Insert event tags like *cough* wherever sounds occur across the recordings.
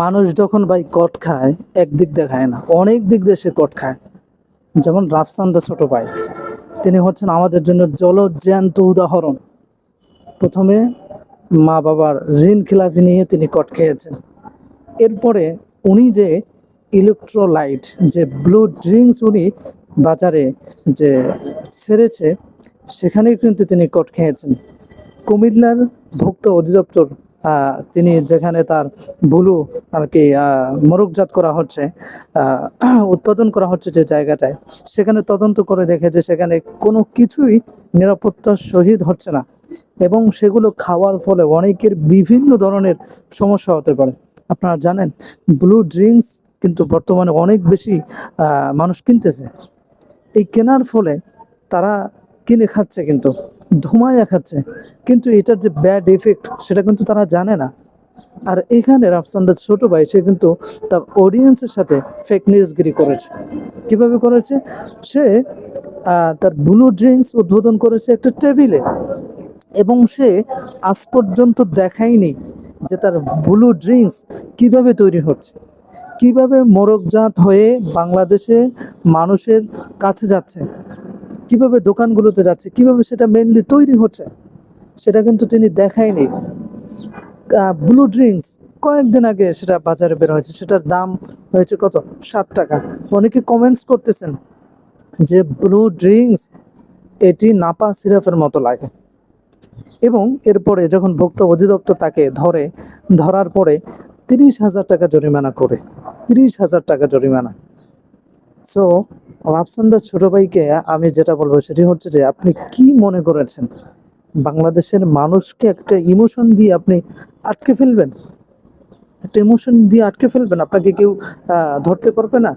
মানুষ যখন ভাই কট খায় একদিক দিয়ে খায় না, অনেক দিক সে কট খায়। যেমন রাফসান্দা ছোট ভাই, তিনি হচ্ছেন আমাদের জন্য জলজ্যান্ত উদাহরণ। প্রথমে মা বাবার ঋণ খিলাফি নিয়ে তিনি কট খেয়েছেন। এরপরে উনি যে ইলেকট্রোলাইট, যে ব্লু ড্রিঙ্কস উনি বাজারে যে ছেড়েছে, সেখানেই কিন্তু তিনি কট খেয়েছেন। কুমিল্লার ভুক্ত অধিদপ্তর তিনি যেখানে তার ব্লু আর কি আহ, মোরগজাত করা হচ্ছে *clears throat* উৎপাদন করা হচ্ছে যে জায়গাটায় সেখানে তদন্ত করে দেখে যে সেখানে কোনো কিছুই নিরাপত্তার সহিত হচ্ছে না এবং সেগুলো খাওয়ার ফলে অনেকের বিভিন্ন ধরনের সমস্যা হতে পারে। আপনারা জানেন ব্লু ড্রিঙ্কস কিন্তু বর্তমানে অনেক বেশি মানুষ কিনতেছে। এই কেনার ফলে তারা কিনে খাচ্ছে কিন্তু। ধুমাইয়া খাচ্ছে কিন্তু এটার যে ব্যাড এফেক্ট সেটা কিন্তু তারা জানে না। আর এখানে রাফসান্দার ছোট ভাই, সে কিন্তু তার অডিয়েন্সের সাথে ফেক নিউজগিরি করেছে। কীভাবে করেছে? সে তার ব্লু ড্রিঙ্কস উদ্বোধন করেছে একটা টেবিলে এবং সে আজ পর্যন্ত দেখায়নি যে তার ব্লু ড্রিঙ্কস কীভাবে তৈরি হচ্ছে। কীভাবে মোরগজাত হয়ে বাংলাদেশে মানুষের কাছে যাচ্ছে। কীভাবে দোকানগুলোতে যাচ্ছে, কীভাবে সেটা মেনলি তৈরি হচ্ছে, সেটা কিন্তু তিনি দেখায়নি। ব্লু ড্রিঙ্কস কয়েকদিন আগে সেটা বাজারে বের হয়েছে, সেটার দাম হয়েছে কত? ষাট টাকা। অনেকে কমেন্টস করতেছেন যে ব্লু ড্রিঙ্কস এটি নাপা সিরাপের মতো লাগে। এবং এরপরে যখন ভোক্ত অধিদপ্তর তাকে ধরে, ধরার পরে তিরিশ হাজার টাকা জরিমানা করে তিরিশ হাজার টাকা জরিমানা। সো রাফসান্দার ছোট ভাইকে আমি যেটা বলব সেটি হচ্ছে যে আপনি কি মনে করেছেন? বাংলাদেশের মানুষকে একটা ইমোশন দিয়ে আপনি আটকে ফেলবেন? একটা ইমোশন দিয়ে আটকে ফেলবেন? আপনাকে কেউ ধরতে পারবে না?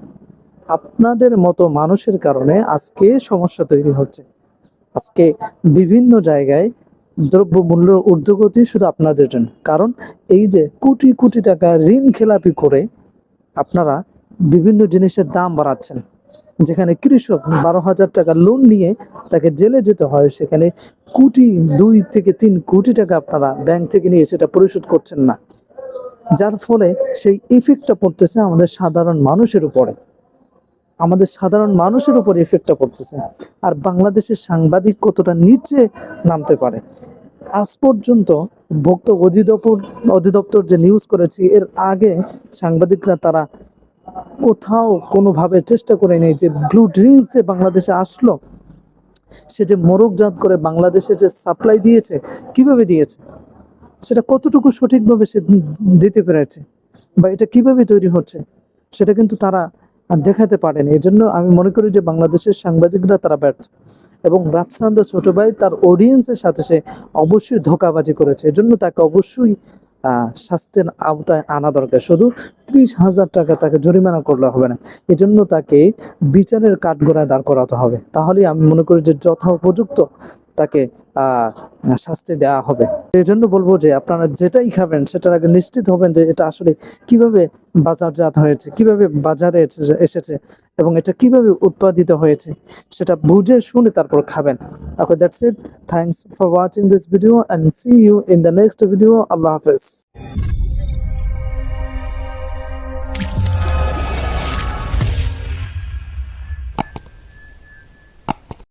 আপনাদের মতো মানুষের কারণে আজকে সমস্যা তৈরি হচ্ছে। আজকে বিভিন্ন জায়গায় দ্রব্য মূল্য ঊর্ধ্বগতি শুধু আপনাদের জন্য। কারণ এই যে কোটি কোটি টাকা ঋণ খেলাপি করে আপনারা বিভিন্ন জিনিসের দাম বাড়াচ্ছেন। যেখানে কৃষক বারো হাজার টাকা লোন নিয়ে তাকে জেলে যেতে হয়, সেখানে কোটি দুই থেকে তিন কোটি টাকা আপনারা ব্যাংক থেকে নিয়ে সেটা পরিশোধ করছেন না। যার ফলে সেই ইফেক্টটা পড়তেছে আমাদের সাধারণ মানুষের উপরে। আমাদের সাধারণ মানুষের উপর ইফেক্টটা পড়তেছে। আর বাংলাদেশের সাংবাদিক কতটা নিচে নামতে পারে? আজ পর্যন্ত ভোক্ত অধিদপ্তর অধিদপ্তর যে নিউজ করেছি, এর আগে সাংবাদিকরা তারা কোথাও কোনোভাবে চেষ্টা করে নেই যে ব্লু ড্রিঙ্কস যে বাংলাদেশে আসলো, সে যে মোরগজাত করে বাংলাদেশে যে সাপ্লাই দিয়েছে, কীভাবে দিয়েছে? সেটা কতটুকু সঠিকভাবে সে দিতে পেরেছে? বা এটা কীভাবে তৈরি হচ্ছে? সেটা কিন্তু তারা দেখাতে পারেনি। এই জন্য আমি মনে করি যে বাংলাদেশের সাংবাদিকরা তারা ব্যর্থ। এবং রাফসান্দ ছোট ভাই তার অডিয়েন্সের সাথে সে অবশ্যই ধোকাবাজি করেছে। এজন্য তাকে অবশ্যই শাস্তির আওতায় আনা দরকার। শুধু ত্রিশ হাজার টাকা তাকে জরিমানা করলে হবে না। এজন্য তাকে বিচারের কাঠগোড়ায় দাঁড় করাতে হবে। তাহলে আমি মনে করি যে যথোপযুক্ত তাকে শাস্তি দেওয়া হবে এই জন্য বলব যে আপনারা যেটাই খাবেন সেটার আগে নিশ্চিত হবেন যে এটা আসলে কীভাবে বাজারজাত হয়েছে কীভাবে বাজারে এসেছে- এবং এটা কীভাবে উৎপাদিত হয়েছে সেটা বুঝে শুনে তারপর খাবেন Okay, that's it. Thanks for watching this video and see you in the next video. Allah Hafiz.